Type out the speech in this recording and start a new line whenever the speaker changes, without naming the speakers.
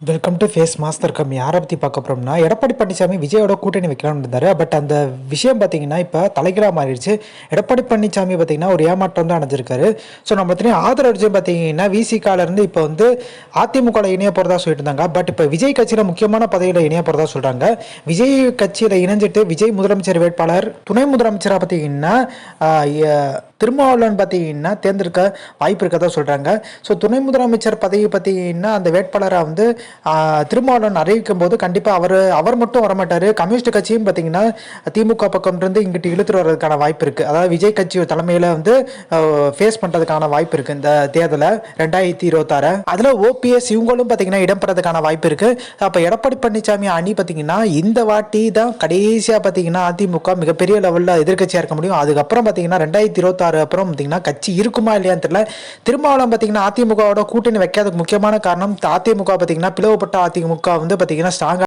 Welcome to face master கம் யாரை பற்றி பார்க்க போகிறோம்னா எடப்பாடி பழனிசாமி விஜயோட கூட்டணி வைக்கலாம்னு இருந்தார். பட் அந்த விஷயம் பார்த்தீங்கன்னா இப்போ தலைகீழாக மாறிடுச்சு. எடப்பாடி பழனிசாமி பார்த்தீங்கன்னா ஒரு ஏமாற்றம் தான் அடைஞ்சிருக்காரு. ஸோ நம்ம தெரியும் ஆதரவு பார்த்தீங்கன்னா விசிகாலேருந்து இப்போ வந்து அதிமுகவில் இணைய போகிறதா சொல்லிட்டு இருந்தாங்க. பட் இப்போ விஜய் கட்சியில் முக்கியமான பதவியில் இணைய போகிறதா சொல்கிறாங்க விஜய் கட்சியில் இணைஞ்சிட்டு விஜய் முதலமைச்சர் வேட்பாளர் துணை முதலமைச்சராக பார்த்தீங்கன்னா திருமாவளவன் பார்த்தீங்கன்னா தேர்ந்தெடுக்க வாய்ப்பு இருக்கதா சொல்கிறாங்க ஸோ துணை முதலமைச்சர் பதவி பார்த்தீங்கன்னா அந்த வேட்பாளராக வந்து திருமாவளவன் அறிவிக்கும் போது கண்டிப்பாக அவர் அவர் மட்டும் வரமாட்டார். கம்யூனிஸ்ட் கட்சியும் பார்த்தீங்கன்னா திமுக பக்கம்ன்றது இங்கிட்டு இழுத்துட்டு வர்றதுக்கான வாய்ப்பு இருக்குது அதாவது விஜய் கட்சி தலைமையில் வந்து ஃபேஸ் பண்ணுறதுக்கான வாய்ப்பு இருக்குது இந்த தேர்தலை ரெண்டாயிரத்தி இருபத்தாறு. அதில் ஓபிஎஸ் இவங்களும் பார்த்தீங்கன்னா இடம்பெறதுக்கான வாய்ப்பு இருக்குது அப்போ எடப்பாடி பழனிசாமி அணி பார்த்தீங்கன்னா இந்த வாட்டி தான் கடைசியாக பார்த்தீங்கன்னா அதிமுக மிகப்பெரிய லெவலில் எதிர்க்கட்சியாக இருக்க முடியும். அதுக்கப்புறம் பார்த்தீங்கன்னா ரெண்டாயிரத்தி இருபத்தாறு அப்புறம் பார்த்தீங்கன்னா கட்சி இருக்குமா இல்லையான்னு தெரியல. திருமாவளம் பார்த்தீங்கன்னா அதிமுகவோட கூட்டணி வைக்காததுக்கு முக்கியமான காரணம் அதிமுக பார்த்தீங்கன்னா பிளவுபட்ட அதிமுக வந்து பார்த்தீங்கன்னா ஸ்ட்ராங்காக